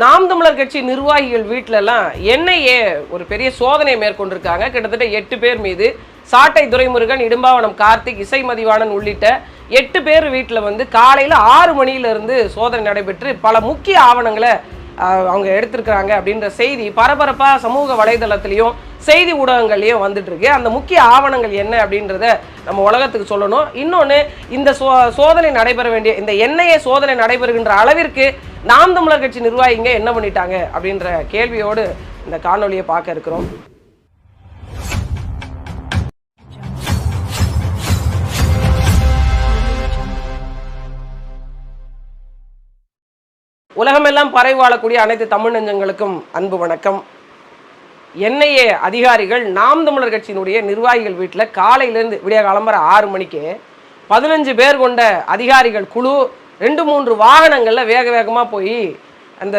நாம் தமிழர் கட்சி நிர்வாகிகள் வீட்டிலலாம் என்ஐஏ ஒரு பெரிய சோதனையை மேற்கொண்டிருக்காங்க. கிட்டத்தட்ட எட்டு பேர் மீது சாட்டை துரைமுருகன் இடும்பாவனம் கார்த்திக் இசை மதிவாணன் உள்ளிட்ட எட்டு பேர் வீட்டில் வந்து காலையில் ஆறு மணியிலிருந்து சோதனை நடைபெற்று பல முக்கிய ஆவணங்களை அவங்க எடுத்திருக்கிறாங்க அப்படின்ற செய்தி பரபரப்பாக சமூக வலைதளத்திலையும் செய்தி ஊடகங்கள்லையும் வந்துட்டுருக்கு. அந்த முக்கிய ஆவணங்கள் என்ன அப்படின்றத நம்ம உலகத்துக்கு சொல்லணும். இன்னொன்று இந்த சோ சோதனை நடைபெற வேண்டிய இந்த என்ஐஏ சோதனை நடைபெறுகின்ற அளவிற்கு நாம் தமிழர் கட்சி நிர்வாகிங்க என்ன பண்ணிட்டாங்க அப்படின்ற கேள்வியோடு இந்த காணொலியை பார்க்க இருக்கிறோம். உலகமெல்லாம் பரவி வாழக்கூடிய அனைத்து தமிழ் நெஞ்சங்களுக்கும் அன்பு வணக்கம். என்ஐஏ அதிகாரிகள் நாம் தமிழர் கட்சியினுடைய நிர்வாகிகள் வீட்டில் காலையிலேருந்து விடிய காலம்பர ஆறு மணிக்கு பதினஞ்சு பேர் கொண்ட அதிகாரிகள் குழு ரெண்டு மூன்று வாகனங்களில் வேக வேகமாக போய் அந்த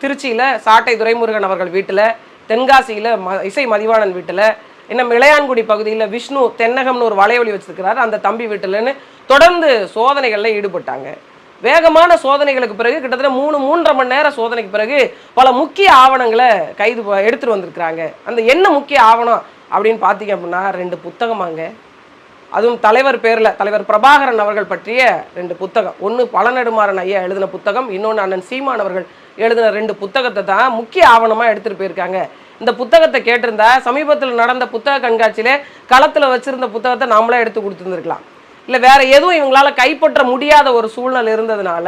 திருச்சியில் சாட்டை துரைமுருகன் அவர்கள் வீட்டில் தென்காசியில் ம இசை மதிவாணன் வீட்டில் இன்னும் இளையான்குடி பகுதியில் விஷ்ணு தென்னகம்னு ஒரு வலையொலி வச்சுருக்கிறார் அந்த தம்பி வீட்டிலன்னு தொடர்ந்து சோதனைகளில் ஈடுபட்டாங்க. வேகமான சோதனைகளுக்கு பிறகு கிட்டத்தட்ட மூணு மூன்றரை மணி நேரம் சோதனைக்கு பிறகு பல முக்கிய ஆவணங்களை கைது எடுத்துகிட்டு வந்திருக்கிறாங்க. அந்த என்ன முக்கிய ஆவணம் அப்படின்னு பார்த்தீங்க அப்படின்னா ரெண்டு புத்தகமாங்க. அதுவும் தலைவர் பேரில் தலைவர் பிரபாகரன் அவர்கள் பற்றிய ரெண்டு புத்தகம். ஒன்று பழநெடுமாறன் ஐயா எழுதின புத்தகம் இன்னொன்று அண்ணன் சீமான் அவர்கள் எழுதின ரெண்டு புத்தகத்தை தான் முக்கிய ஆவணமாக எடுத்துகிட்டு போயிருக்காங்க. இந்த புத்தகத்தை கேட்டிருந்தா சமீபத்தில் நடந்த புத்தக கண்காட்சியிலே களத்தில் வச்சுருந்த புத்தகத்தை நாமளே எடுத்து கொடுத்துருந்துருக்கலாம். இல்லை வேறு எதுவும் இவங்களால கைப்பற்ற முடியாத ஒரு சூழ்நிலை இருந்ததுனால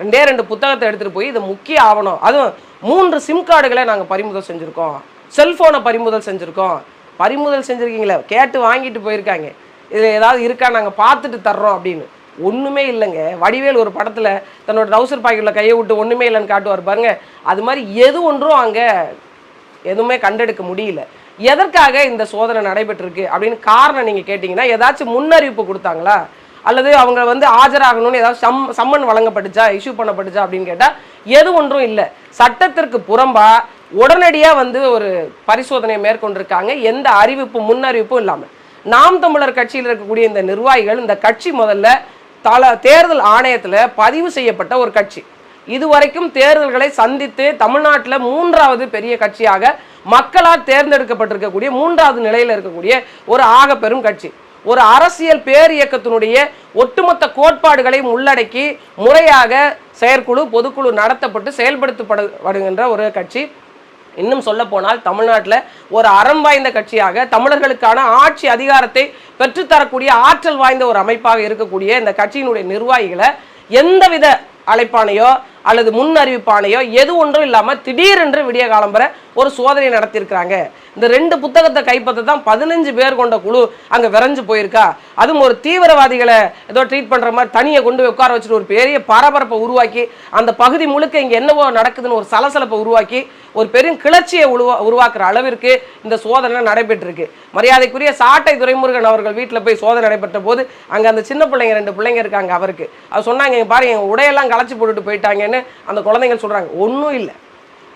ரெண்டே ரெண்டு புத்தகத்தை எடுத்துகிட்டு போய் இது முக்கிய ஆவணம். அதுவும் மூன்று சிம் கார்டுகளை நாங்கள் பறிமுதல் செஞ்சுருக்கோம். செல்ஃபோனை பறிமுதல் செஞ்சுருக்கோம். பறிமுதல் செஞ்சுருக்கீங்களே கேட்டு வாங்கிட்டு போயிருக்காங்க. இதில் ஏதாவது இருக்கா நாங்கள் பார்த்துட்டு தர்றோம் அப்படின்னு. ஒன்றுமே இல்லைங்க. வடிவேல் ஒரு படத்தில் தன்னோட டவுசர் பாக்கெட்டில் கையை விட்டு ஒன்றுமே இல்லைன்னு காட்டுவார் பாருங்க. அது மாதிரி எது ஒன்றும் அங்கே எதுவுமே கண்டெடுக்க முடியல. எதற்காக இந்த சோதனை நடைபெற்றிருக்கு அப்படின்னு காரணம் நீங்கள் கேட்டிங்கன்னா ஏதாச்சும் முன்னறிவிப்பு கொடுத்தாங்களா? அல்லது அவங்க வந்து ஆஜராகணும்னு ஏதாவது சம் சம்மன் வழங்கப்பட்டுச்சா இஷ்யூ பண்ணப்பட்டுச்சா அப்படின்னு கேட்டால் எது ஒன்றும் இல்லை. சட்டத்திற்கு புறம்பா உடனடியாக வந்து ஒரு பரிசோதனையை மேற்கொண்டிருக்காங்க. எந்த அறிவிப்பும் முன்னறிவிப்பும் இல்லாமல் நாம் தமிழர் கட்சியில் இருக்கக்கூடிய இந்த நிர்வாகிகள் இந்த கட்சி முதல்ல தல தேர்தல் ஆணையத்தில் பதிவு செய்யப்பட்ட ஒரு கட்சி. இதுவரைக்கும் தேர்தல்களை சந்தித்து தமிழ்நாட்டில் மூன்றாவது பெரிய கட்சியாக மக்களால் தேர்ந்தெடுக்கப்பட்டிருக்கக்கூடிய மூன்றாவது நிலையில் இருக்கக்கூடிய ஒரு ஆக பெரும் கட்சி. ஒரு அரசியல் பேரியக்கத்தினுடைய ஒட்டுமொத்த கோட்பாடுகளையும் உள்ளடக்கி முறையாக செயற்குழு பொதுக்குழு நடத்தப்பட்டு செயல்படுத்தப்படுகின்ற ஒரு கட்சி. இன்னும் சொல்ல போனால் தமிழ்நாட்டில் ஒரு அறம் வாய்ந்த கட்சியாக தமிழர்களுக்கான ஆட்சி அதிகாரத்தை பெற்றுத்தரக்கூடிய ஆற்றல் வாய்ந்த ஒரு அமைப்பாக இருக்கக்கூடிய இந்த கட்சியினுடைய நிர்வாகிகளை எந்தவித அழைப்பானையோ அல்லது முன் அறிவிப்பானையோ எது ஒன்றும் இல்லாமல் திடீரென்று விடிய காலம்பர ஒரு சோதனை நடத்தியிருக்கிறாங்க. இந்த ரெண்டு புத்தகத்தை கைப்பற்ற தான் பதினஞ்சு பேர் கொண்ட குழு அங்கே விரைஞ்சு போயிருக்கா. அதுவும் ஒரு தீவிரவாதிகளை ஏதோ ட்ரீட் பண்ணுற மாதிரி தனியை கொண்டு உட்கார வச்சுட்டு ஒரு பெரிய பரபரப்பை உருவாக்கி அந்த பகுதி முழுக்க இங்கே என்னவோ நடக்குதுன்னு ஒரு சலசலப்பை உருவாக்கி ஒரு பெரும் கிளர்ச்சியை உருவா உருவாக்குற அளவிற்கு இந்த சோதனை நடைபெற்றிருக்கு. மரியாதைக்குரிய சாட்டை துரைமுருகன் அவர்கள் வீட்டில் போய் சோதனை நடைபெற்ற போது அங்கே அந்த சின்ன பிள்ளைங்க ரெண்டு பிள்ளைங்க இருக்காங்க அவருக்கு. அவர் சொன்னாங்க பாருங்க உடையெல்லாம் களைச்சி போட்டுட்டு போயிட்டாங்கன்னு. அந்த குழந்தைங்க சொல்கிறாங்க ஒன்றும் இல்லை.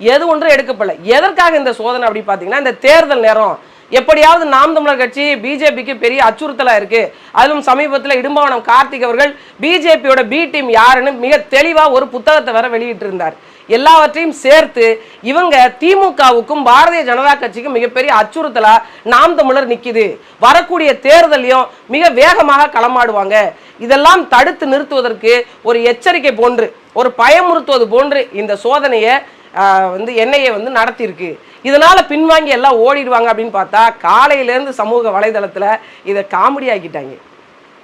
எது ஒன்றும் எடுக்கப்படல. எதற்காக இந்த சோதனை அப்படி பார்த்தீங்கன்னா இந்த தேர்தல் நேரம் எப்படியாவது நாம் தமிழர் கட்சி பிஜேபிக்கு பெரிய அச்சுறுத்தலா இருக்கு. அதிலும் சமீபத்தில் இடும்பவனம் கார்த்திக் அவர்கள் பிஜேபியோட பி டீம் யாருன்னு மிக தெளிவா ஒரு புத்தகத்தை வர வெளியிட்டிருந்தார். எல்லாவற்றையும் சேர்த்து இவங்க திமுகவுக்கும் பாரதிய ஜனதா கட்சிக்கும் மிகப்பெரிய அச்சுறுத்தலா நாம் தமிழர் நிக்குது. வரக்கூடிய தேர்தலையும் மிக வேகமாக களமாடுவாங்க. இதெல்லாம் தடுத்து நிறுத்துவதற்கு ஒரு எச்சரிக்கை போன்று ஒரு பயமுறுத்துவது போன்று இந்த சோதனையை வந்து என்ஐஏ வந்து நடத்தியிருக்கு. இதனால பின்வாங்கி எல்லாம் ஓடிடுவாங்க அப்படின்னு பார்த்தா காலையிலேருந்து சமூக வலைதளத்தில் இதை காமெடி ஆக்கிட்டாங்க.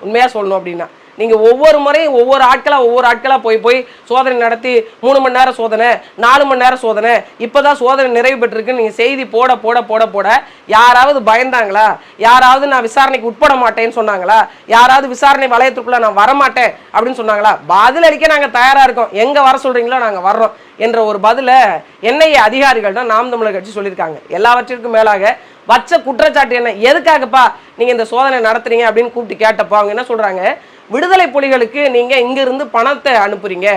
உண்மையாக சொல்லணும் அப்படின்னா. நீங்கள் ஒவ்வொரு முறையும் ஒவ்வொரு ஆட்களாக ஒவ்வொரு ஆட்களாக போய் போய் சோதனை நடத்தி மூணு மணி நேரம் சோதனை நாலு மணி நேரம் சோதனை இப்போ தான் சோதனை நிறைவு பெற்றிருக்குன்னு நீங்கள் செய்தி போட போட போட போட யாராவது பயந்தாங்களா? யாராவது நான் விசாரணைக்கு உட்பட மாட்டேன்னு சொன்னாங்களா? யாராவது விசாரணை வளையத்துக்குள்ளே நான் வரமாட்டேன் அப்படின்னு சொன்னாங்களா? பதில் அடிக்க நாங்கள் தயாராக இருக்கோம். எங்கே வர சொல்கிறீங்களோ நாங்கள் வர்றோம் என்ற ஒரு பதிலை என்ஐஏ அதிகாரிகள் தான் நாம் தமிழர் கட்சி சொல்லியிருக்காங்க. எல்லாவற்றிற்கும் மேலாக வச்ச குற்றச்சாட்டு என்ன? எதுக்காகப்பா நீங்கள் இந்த சோதனை நடத்துறீங்க அப்படின்னு கூப்பிட்டு கேட்டப்போ அவங்க என்ன சொல்கிறாங்க விடுதலை புலிகளுக்கு நீங்கள் இங்கிருந்து பணத்தை அனுப்புறீங்க.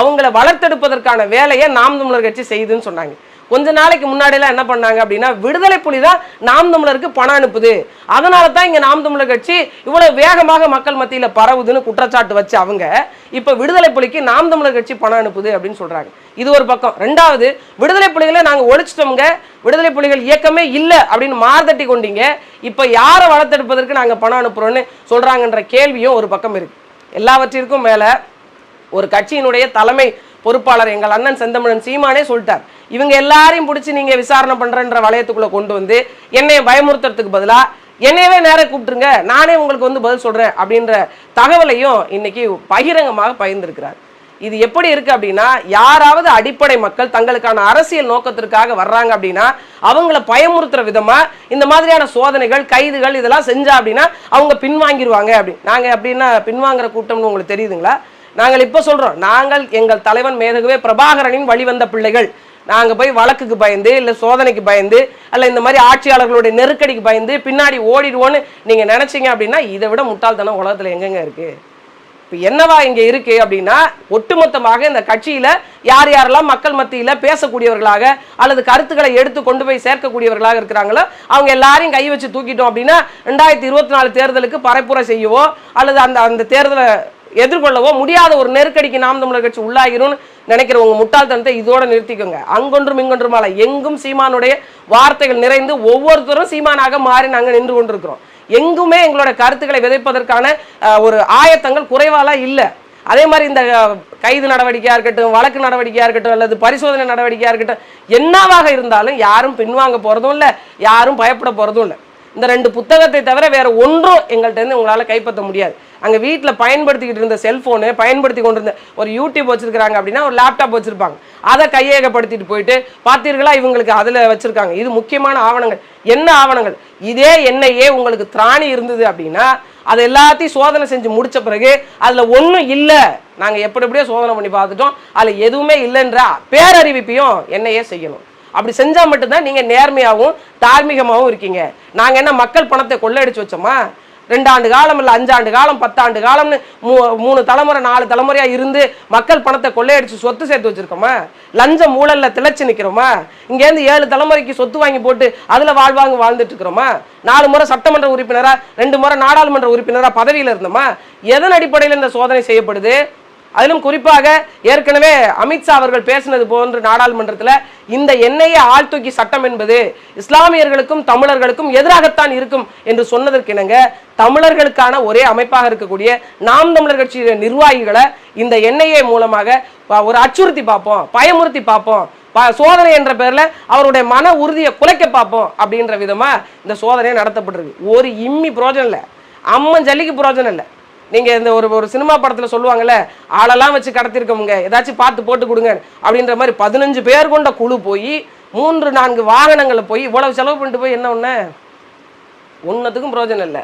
அவங்கள வளர்த்தெடுப்பதற்கான வேலையை நாம் தமிழர் கட்சி செய்யுதுன்னு சொன்னாங்க. கொஞ்ச நாளைக்கு முன்னாடிலாம் என்ன பண்ணாங்க அப்படின்னா விடுதலை புலி தான் நாம் தமிழருக்கு பணம் அனுப்புது. அதனால தான் இங்கே நாம் தமிழர் கட்சி இவ்வளோ வேகமாக மக்கள் மத்தியில் பரவுதுன்னு குற்றச்சாட்டு வச்சு அவங்க இப்போ விடுதலை புலிக்கு நாம் தமிழர் கட்சி பணம் அனுப்புது அப்படின்னு சொல்கிறாங்க இது ஒரு பக்கம். ரெண்டாவது விடுதலை புலிகளை நாங்கள் ஒழிச்சிட்டோம்ங்க. விடுதலை புலிகள் இயக்கமே இல்லை அப்படின்னு மார்தட்டி கொண்டீங்க. இப்போ யாரை வளர்த்தெடுப்பதற்கு நாங்கள் பணம் அனுப்புகிறோன்னு சொல்கிறாங்கன்ற கேள்வியும் ஒரு பக்கம் இருக்குது எல்லாவற்றிற்கும் மேலே ஒரு கட்சியினுடைய தலைமை பொறுப்பாளர் எங்கள் அண்ணன் செந்தமிழன் சீமானே சொல்லிட்டார். இவங்க எல்லாரையும் பிடிச்சி நீங்க விசாரணை பண்ணுறன்ற வளையத்துக்குள்ளே கொண்டு வந்து என்னை பயமுறுத்துறதுக்கு பதிலா என்னையவே நேரா கூப்பிட்டுருங்க நானே உங்களுக்கு வந்து பதில் சொல்றேன் அப்படின்ற தகவலையும் இன்னைக்கு பகிரங்கமாக பகிர்ந்திருக்கிறார். இது எப்படி இருக்கு அப்படின்னா யாராவது அடிப்படை மக்கள் தங்களுக்கான அரசியல் நோக்கத்திற்காக வர்றாங்க அப்படின்னா அவங்கள பயமுறுத்துற விதமா இந்த மாதிரியான சோதனைகள் கைதுகள் இதெல்லாம் செஞ்சா அப்படின்னா அவங்க பின்வாங்கிடுவாங்க அப்படி. நாங்க அப்படின்னா பின்வாங்குற கூட்டம்னு உங்களுக்கு தெரியுதுங்களா? நாங்கள் இப்போ சொல்கிறோம் நாங்கள் எங்கள் தலைவன் மேதகுவே பிரபாகரனின் வழிவந்த பிள்ளைகள். நாங்கள் போய் வழக்குக்கு பயந்து இல்லை சோதனைக்கு பயந்து அல்ல இந்த மாதிரி ஆட்சியாளர்களுடைய நெருக்கடிக்கு பயந்து பின்னாடி ஓடிடுவோன்னு நீங்கள் நினச்சிங்க அப்படின்னா இதை விட முட்டாள்தனம் உலகத்தில் எங்கெங்க இருக்குது இப்போ என்னவா இங்கே இருக்குது அப்படின்னா ஒட்டுமொத்தமாக இந்த கட்சியில் யார் யாரெல்லாம் மக்கள் மத்தியில் பேசக்கூடியவர்களாக அல்லது கருத்துக்களை எடுத்து கொண்டு போய் சேர்க்கக்கூடியவர்களாக இருக்கிறாங்களோ அவங்க எல்லாரையும் கை வச்சு தூக்கிட்டோம் அப்படின்னா ரெண்டாயிரத்தி இருபத்தி நாலு தேர்தலுக்கு பரப்புரை செய்யவோ அல்லது அந்த அந்த தேர்தலை எதிர்கொள்ளவோ முடியாத ஒரு நெருக்கடிக்கு நாம் தமிழர் கட்சி உள்ளாகிரும்னு நினைக்கிறவங்க முட்டாள்தனத்தை இதோட நிறுத்திக்கோங்க. அங்கொன்றும் இங்கொன்றுமால எங்கும் சீமானுடைய வார்த்தைகள் நிறைந்து ஒவ்வொருத்தரும் சீமானாக மாறி நாங்கள் நின்று கொண்டிருக்கிறோம். எங்குமே எங்களோட கருத்துக்களை விதைப்பதற்கான ஒரு ஆயத்தங்கள் குறைவாலாம் இல்லை. அதே மாதிரி இந்த கைது நடவடிக்கையாக இருக்கட்டும் வழக்கு நடவடிக்கையாக இருக்கட்டும் அல்லது பரிசோதனை நடவடிக்கையாக இருக்கட்டும் என்னவாக இருந்தாலும் யாரும் பின்வாங்க போகிறதும் இல்லை யாரும் பயப்பட போகிறதும் இல்லை. இந்த ரெண்டு புத்தகத்தை தவிர வேறு ஒன்றும் எங்கள்கிட்ட இருந்து உங்களால் கைப்பற்ற முடியாது. அங்கே வீட்டில் பயன்படுத்திக்கிட்டு இருந்த செல்ஃபோனு பயன்படுத்தி கொண்டிருந்த ஒரு யூடியூப் வச்சிருக்காங்க அப்படின்னா ஒரு லேப்டாப் வச்சுருப்பாங்க. அதை கையகப்படுத்திட்டு போயிட்டு பார்த்தீர்களா? இவங்களுக்கு அதில் வச்சுருக்காங்க. இது முக்கியமான ஆவணங்கள். என்ன ஆவணங்கள்? இதே எண்ணெயே உங்களுக்கு திராணி இருந்தது அப்படின்னா அது எல்லாத்தையும் சோதனை செஞ்சு முடிச்ச பிறகு அதில் ஒன்றும் இல்லை. நாங்கள் எப்படி எப்படியோ சோதனை பண்ணி பார்த்துட்டோம். அதில் எதுவுமே இல்லைன்ற பேரறிவிப்பையும் என்னையே செய்யணும். அப்படி செஞ்சால் மட்டும்தான் நீங்கள் நேர்மையாகவும் தார்மீகமாகவும் இருக்கீங்க. நாங்கள் என்ன மக்கள் பணத்தை கொள்ளையடிச்சு வச்சோமா? ரெண்டாண்டு காலம் இல்லை அஞ்சாண்டு காலம் பத்தாண்டு காலம்னு மூ மூணு தலைமுறை நாலு தலைமுறையாக இருந்து மக்கள் பணத்தை கொள்ளையடிச்சு சொத்து சேர்த்து வச்சுருக்கோமா? லஞ்சம் ஊழலில் திளைச்சி நிற்கிறோமா இங்கேருந்து ஏழு தலைமுறைக்கு சொத்து வாங்கி போட்டு அதில் வாழ்வாங்க வாழ்ந்துட்டு இருக்கிறோமா? நாலு முறை சட்டமன்ற உறுப்பினராக ரெண்டு முறை நாடாளுமன்ற உறுப்பினராக பதவியில் இருந்தோமா? எதன் அடிப்படையில் இந்த சோதனை செய்யப்படுது? அதிலும் குறிப்பாக ஏற்கனவே அமித்ஷா அவர்கள் பேசினது போன்று நாடாளுமன்றத்தில் இந்த எண்ணெயை ஆழ்தூக்கி சட்டம் என்பது இஸ்லாமியர்களுக்கும் தமிழர்களுக்கும் எதிராகத்தான் இருக்கும் என்று சொன்னதற்கிணங்க தமிழர்களுக்கான ஒரே அமைப்பாக இருக்கக்கூடிய நாம் தமிழர் கட்சியுடைய நிர்வாகிகளை இந்த எண்ணெயை மூலமாக ஒரு அச்சுறுத்தி பார்ப்போம் பயமுறுத்தி பார்ப்போம். ப- சோதனை என்ற பேரில் அவருடைய மன உறுதியை குலைக்க பார்ப்போம் அப்படின்ற விதமாக இந்த சோதனை நடத்தப்பட்டிருக்கு. ஒரு இம்மி புரோஜனம் இல்லை. அம்மன் ஜல்லிக்கு புரோஜனம் இல்லை. நீங்கள் இந்த ஒரு ஒரு சினிமா படத்தில் சொல்லுவாங்கல்ல ஆளெல்லாம் வச்சு கடத்திருக்கவங்க ஏதாச்சும் பார்த்து போட்டு கொடுங்க அப்படின்ற மாதிரி பதினஞ்சு பேர் கொண்ட குழு போய் மூன்று நான்கு வாகனங்களை போய் இவ்வளவு செலவு பண்ணிட்டு போய் என்ன ஒன்று ஒன்றத்துக்கும் பிரயோஜனம் இல்லை.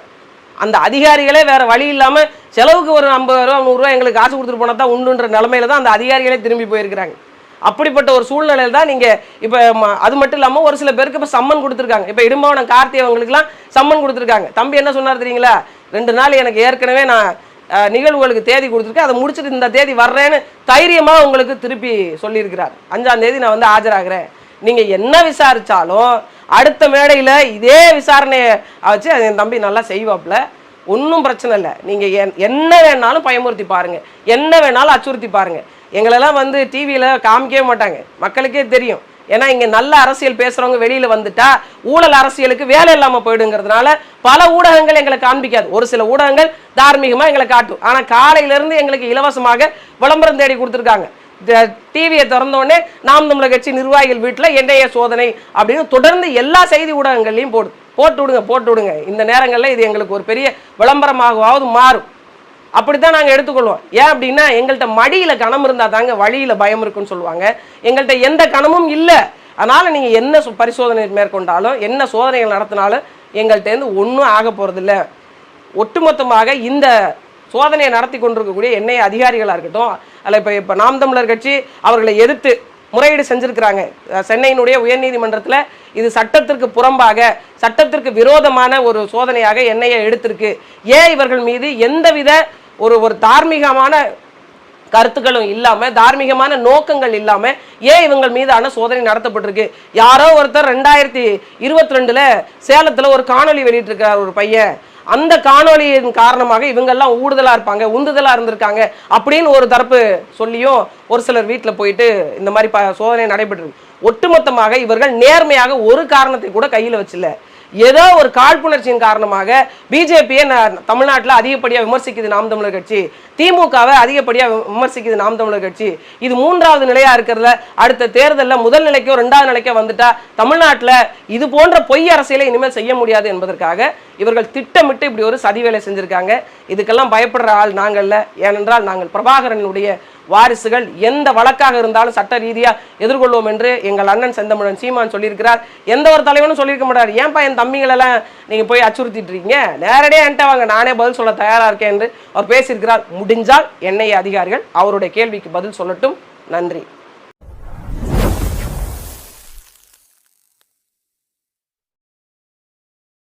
அந்த அதிகாரிகளே வேற வழி இல்லாமல் செலவுக்கு ஒரு ஐம்பது ரூபா நூறுரூவா எங்களுக்கு காசு கொடுத்துட்டு போனால் தான் உண்டுன்ற நிலமையில தான் அந்த அதிகாரிகளே திரும்பி போயிருக்கிறாங்க. அப்படிப்பட்ட ஒரு சூழ்நிலையில் தான் நீங்கள் இப்போ ம- அது மட்டும் இல்லாமல் ஒரு சில பேருக்கு இப்போ சம்மன் கொடுத்துருக்காங்க. இப்போ இடும்பவனம் கார்த்தி அவங்களுக்குலாம் சம்மன் கொடுத்துருக்காங்க. தம்பி என்ன சொன்னார் தெரியுங்களா? ரெண்டு நாள் எனக்கு ஏற்கனவே நான் நிகழ்வுகளுக்கு தேதி கொடுத்துருக்கேன். அதை முடிச்சுட்டு இந்த தேதி வர்றேன்னு தைரியமாக உங்களுக்கு திருப்பி சொல்லியிருக்கிறார். அஞ்சாம் தேதி நான் வந்து ஆஜராகிறேன். நீங்கள் என்ன விசாரித்தாலும் அடுத்த மேடையில் இதே விசாரணையை வச்சு என் தம்பி நல்லா செய்வாப்பில். ஒன்றும் பிரச்சனை இல்லை. நீங்கள் என்- என்ன வேணாலும் பயமுறுத்தி பாருங்கள் என்ன வேணாலும் அச்சுறுத்தி பாருங்கள் எங்களெல்லாம் வந்து டிவியில் காமிக்கவே மாட்டாங்க. மக்களுக்கே தெரியும். ஏன்னா இங்கே நல்ல அரசியல் பேசுகிறவங்க வெளியில் வந்துட்டா ஊழல் அரசியலுக்கு வேலை இல்லாமல் போயிடுங்கிறதுனால பல ஊடகங்கள் எங்களை காண்பிக்காது. ஒரு சில ஊடகங்கள் தார்மீகமாக எங்களை காட்டும். ஆனால் காலையிலேருந்து எங்களுக்கு இலவசமாக விளம்பரம் தேடி கொடுத்துருக்காங்க. டிவியை திறந்தோடனே நாம் தமிழக கட்சி நிர்வாகிகள் வீட்டில் என்ஐஏ சோதனை அப்படின்னு தொடர்ந்து எல்லா செய்தி ஊடகங்கள்லையும் போடு போட்டு விடுங்க போட்டு விடுங்க. இந்த நேரங்களில் இது எங்களுக்கு ஒரு பெரிய விளம்பரமாகவாவது மாறும். அப்படித்தான் நாங்கள் எடுத்துக்கொள்வோம். ஏன் அப்படின்னா எங்கள்கிட்ட மடியில் கணம் இருந்தால் தாங்க வழியில் பயம் இருக்குன்னு சொல்லுவாங்க. எங்கள்கிட்ட எந்த கணமும் இல்லை. அதனால் நீங்கள் என்ன பரிசோதனை மேற்கொண்டாலும் என்ன சோதனைகள் நடத்தினாலும் எங்கள்கிட்டேருந்து ஒன்றும் ஆக போகிறதில்ல ஒட்டுமொத்தமாக இந்த சோதனையை நடத்தி கொண்டிருக்கக்கூடிய எண்ணெய் அதிகாரிகளாக இருக்கட்டும் அல்ல இப்போ இப்போ நாம் தமிழர் கட்சி அவர்களை எதிர்த்து முறையீடு செஞ்சிருக்கிறாங்க. சென்னையினுடைய உயர்நீதிமன்றத்தில் இது சட்டத்திற்கு புறம்பாக சட்டத்திற்கு விரோதமான ஒரு சோதனையாக எண்ணெயை எடுத்திருக்கு. ஏன் இவர்கள் மீது எந்தவித ஒரு ஒரு தார்மீகமான கருத்துக்களும் இல்லாமல் தார்மீகமான நோக்கங்கள் இல்லாமல் ஏன் இவங்கள் மீதான சோதனை நடத்தப்பட்டிருக்கு? யாரோ ஒருத்தர் ரெண்டாயிரத்தி இருபத்தி ரெண்டில் சேலத்தில் ஒரு காணொளி வெளியிட்டிருக்கார் ஒரு பையன். அந்த காணொளியின் காரணமாக இவங்கெல்லாம் ஊடுதலாக இருப்பாங்க உந்துதலாக இருந்திருக்காங்க அப்படின்னு ஒரு தரப்பு சொல்லியும் ஒரு சிலர் வீட்டில் போயிட்டு இந்த மாதிரி ப சோதனை நடைபெற்று ஒட்டுமொத்தமாக இவர்கள் நேர்மையாக ஒரு காரணத்தை கூட கையில் வச்சில்லை. ஏதோ ஒரு காழ்ப்புணர்ச்சியின் காரணமாக பிஜேபியை தமிழ்நாட்டில் அதிகப்படியாக விமர்சிக்குது நாம் தமிழர் கட்சி. திமுகவை அதிகப்படியாக விமர்சிக்குது நாம் தமிழர் கட்சி. இது மூன்றாவது நிலையா இருக்கிறதுல அடுத்த தேர்தலில் முதல் நிலைக்கோ ரெண்டாவது நிலைக்கோ வந்துட்டா தமிழ்நாட்டில் இது போன்ற பொய் அரசியலை இனிமேல் செய்ய முடியாது என்பதற்காக இவர்கள் திட்டமிட்டு இப்படி ஒரு சதி வேலை செஞ்சிருக்காங்க. இதுக்கெல்லாம் பயப்படுற ஆள் நாங்கள்ல. ஏனென்றால் நாங்கள் பிரபாகரனுடைய வாரிசுகள் எந்த வழக்காக இருந்தாலும் சட்ட ரீதியாக எதிர்கொள்வோம் என்று எங்கள் அண்ணன் செந்தமிழன் சீமான் சொல்லியிருக்கிறார். எந்த ஒரு தலைவனும் சொல்லியிருக்க மாட்டார். ஏன்பா என் தம்பிங்களெல்லாம் நீங்கள் போய் அச்சுறுத்திட்டு இருக்கீங்க? நேரடியாக என்கிட்ட வாங்க நானே பதில் சொல்ல தயாராக இருக்கேன் என்று அவர் பேசியிருக்கிறார். முடிஞ்சால் என்ஐஏ அதிகாரிகள் அவருடைய கேள்விக்கு பதில் சொல்லட்டும். நன்றி.